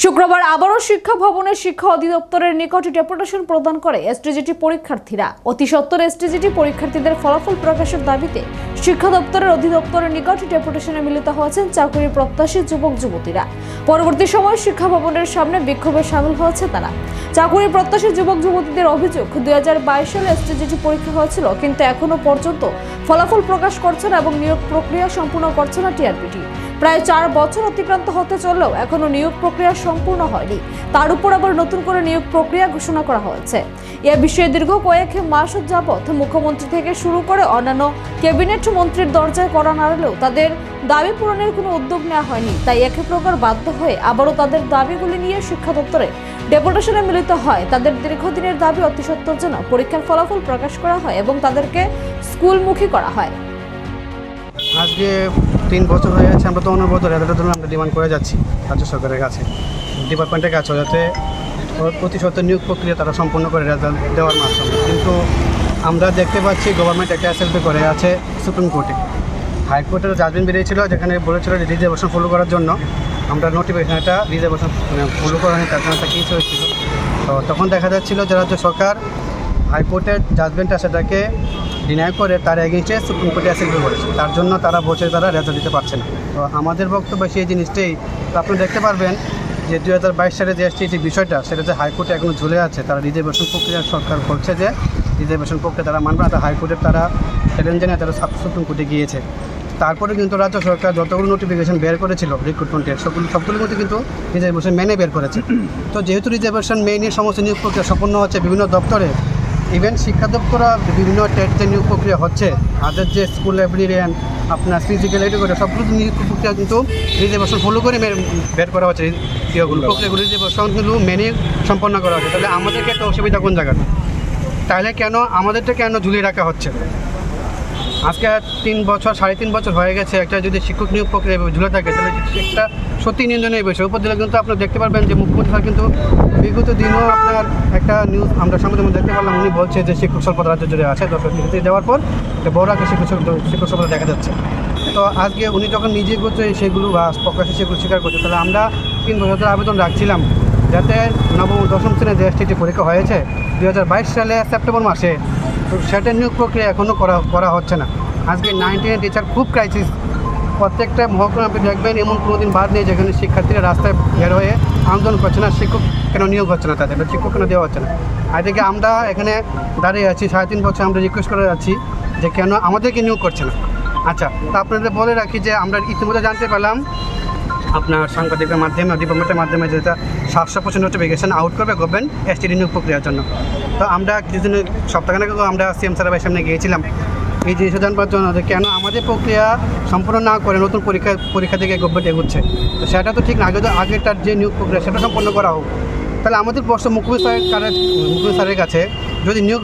শুক্রবার আবারও শিক্ষা ভবনের শিক্ষা অধিদপ্তরের নিকট ডেপুটেশন প্রদান করে এসটিজিটি পরীক্ষার্থীরা। অতি সত্বর এসটিজিটি পরীক্ষার্থীদের ফলাফল প্রকাশের দাবিতে শিক্ষা দপ্তরের অধিদপ্তরের নিকট ডেপুটেশনে মিলিত হয়েছেন চাকরি প্রত্যাশী যুবক যুবতীরা। পরবর্তী সময়ে শিক্ষা ভবনের সামনে বিক্ষোভে সামিল হয়েছে তারা। চাকরি প্রত্যাশী যুবক যুবতীদের অভিযোগ, দুই হাজার বাইশ সালে এসটিজিটি পরীক্ষা হয়েছিল, কিন্তু এখনও পর্যন্ত ফলাফল প্রকাশ করছে না এবং নিয়োগ প্রক্রিয়া সম্পূর্ণ করছে না টিআরপিটি। প্রায় চার বছর অতিক্রান্ত হতে চললেও এখনও নিয়োগ প্রক্রিয়া সম্পূর্ণ হয়নি। তার উপর আবার নতুন করে নিয়োগ প্রক্রিয়া ঘোষণা করা হয়েছে। এ বিষয়ে দীর্ঘ কয়েক মাস যাবৎ মুখ্যমন্ত্রী থেকে শুরু করে অন্যান্য ক্যাবিনেট মন্ত্রীর দরজায় করা নাড়লেও তাদের দাবি পূরণের কোনো উদ্যোগ নেওয়া হয়নি। তাই একে প্রকার বাধ্য হয়ে আবারও তাদের দাবিগুলি নিয়ে শিক্ষা দপ্তরে ডেপুটেশনে মিলিত হয়। তাদের দীর্ঘদিনের দাবি অতি সত্ত্বর জন্য পরীক্ষার ফলাফল প্রকাশ করা হয় এবং তাদেরকে স্কুলমুখী করা হয়। আজকে তিন বছর হয়ে গেছে, আমরা তো অনবরত রেজাল্টের জন্য আমরা ডিমান্ড করে যাচ্ছি রাজ্য সরকারের কাছে। ডিপার্টমেন্টের কাছে যাতে প্রতি নিয়োগ প্রক্রিয়া তারা সম্পূর্ণ করে রেজাল্ট দেওয়ার মাধ্যমে। কিন্তু আমরা দেখতে পাচ্ছি গভর্নমেন্ট একটা এসএলপি করে আছে সুপ্রিম কোর্টে হাইকোর্টের জাজমেন্ট বেরিয়েছিল, যেখানে বলেছিল রিজার্ভেশন ফলো করার জন্য। আমরা নোটিফিকেশন একটা রিজার্ভেশন ফলো করা হয়নি, তার জন্য একটা কেস হয়েছিল। তো তখন দেখা যাচ্ছিল যে রাজ্য সরকার হাইকোর্টের জাজমেন্টটা সেটাকে ডিনাই করে তার এগেনস্টে সুপ্রিম কোর্টে অ্যাসেম্বলি করেছে। তার জন্য তারা বসে তারা রেজাল্ট দিতে পারছে না। তো আমাদের বক্তব্য সেই জিনিসটাই। তো আপনি দেখতে পারবেন যে দু হাজার বাইশ সালে যে এসটি যে বিষয়টা, সেটা যে হাইকোর্টে এখনও ঝুলে আছে, তারা রিজার্ভেশন প্রক্রিয়া সরকার করছে যে রিজার্ভেশন প্রক্রিয়া তারা মানবে না। তারা হাইকোর্টের তারা চ্যালেঞ্জ জানিয়ে তারা সুপ্রিম কোর্টে গিয়েছে। তারপরে কিন্তু রাজ্য সরকার যতগুলো নোটিফিকেশন বের করেছিল রিক্রুটমেন্টের সবগুলো সবগুলোর মধ্যে কিন্তু রিজার্ভেশন মেনে বের করেছে। তো যেহেতু রিজার্ভেশন মেনে সমস্ত নিয়োগ প্রক্রিয়া সম্পন্ন হচ্ছে বিভিন্ন দপ্তরে ইভেন শিক্ষা দপ্তরা বিভিন্ন টেট যে নিয়োগ প্রক্রিয়া হচ্ছে। তাদের যে স্কুল লাইব্রেরিয়ান আপনার ফিজিক্যাল এডুকেটর সবগুলো নিয়োগ প্রক্রিয়া কিন্তু রিজার্ভেশন ফলো করে বের করা হচ্ছে। ইয়েগুলো প্রক্রিয়াগুলো রিজার্ভেশনগুলো মেনে সম্পন্ন করা হচ্ছে। তাহলে আমাদেরকে একটা অসুবিধা কোন জায়গাটা? তাহলে কেন আমাদেরটা কেন ঝুলিয়ে রাখা হচ্ছে? আজকে তিন বছর, সাড়ে তিন বছর হয়ে গেছে, একটা যদি শিক্ষক নিয়োগ প্রক্রিয়া ঝুলে থাকে, তাহলে একটা সত্যি নিন্দনীয় বিষয়। উপর দিলে কিন্তু আপনি দেখতে পারবেন যে মুখ্যমন্ত্রী স্যার কিন্তু বিগত দিনও আপনার একটা নিউজ আমরা সামনে মধ্যে দেখতে পারলাম উনি বলছে যে শিক্ষক স্বল্পতা রাজ্য জুড়ে আছে দশ ডিগ্রি দেওয়ার পর বড় একটা শিক্ষক শিক্ষক স্বল্পতা দেখা যাচ্ছে। তো আজকে উনি যখন নিজে করছে, সেগুলো বা প্রকাশ্যে সেগুলো স্বীকার করছে, তাহলে আমরা তিন বছর আবেদন রাখছিলাম। যাতে নবম দশম শ্রেণির যে এসটিটি পরীক্ষা হয়েছে দু হাজার বাইশ সালে সেপ্টেম্বর মাসে, তো সেটা নিয়োগ প্রক্রিয়া এখনও করা করা হচ্ছে না। আজকে নাইনটিনের টিচার খুব ক্রাইসিস প্রত্যেকটা মহকুমা আপনি দেখবেন, এমন কোনো দিন বাদ নেই যেখানে শিক্ষার্থীরা রাস্তায় বের হয়ে আন্দোলন করছে না, শিক্ষক কেন নিয়োগ হচ্ছে না তাদের? শিক্ষক কেন দেওয়া হচ্ছে না? আজকে আমরা এখানে দাঁড়িয়ে আছি, সাড়ে তিন বছর আমরা রিকোয়েস্ট করে যাচ্ছি যে কেন আমাদেরকে নিয়োগ করছে না। আচ্ছা তা আপনাদের বলে রাখি যে আমরা ইতিমধ্যে জানতে পারলাম আপনার সাংবাদিকের মাধ্যমে, ডিপার্টমেন্টের মাধ্যমে যেটা সাতশো পার্সেন্ট নোটিফিকেশন আউট করবে গভর্নমেন্ট এসটি নিয়োগ প্রক্রিয়ার জন্য। তো আমরা কিছুদিন, সপ্তাহখানেক আমরা সিএম স্যারের সামনে গিয়েছিলাম। এই জিনিসটা জানবার জন্য যে কেন আমাদের প্রক্রিয়া সম্পূর্ণ না করে নতুন পরীক্ষা পরীক্ষা থেকে গভর্নমেন্ট এগোচ্ছে। তো সেটা তো ঠিক না, আগে তো আগেরটার যে নিয়োগ প্রক্রিয়া সেটা সম্পন্ন করা হোক। তাহলে আমাদের প্রশ্ন মুখ্যমন্ত্রী স্যারের মুখ্যমন্ত্রী স্যারের কাছে যদি নিয়োগ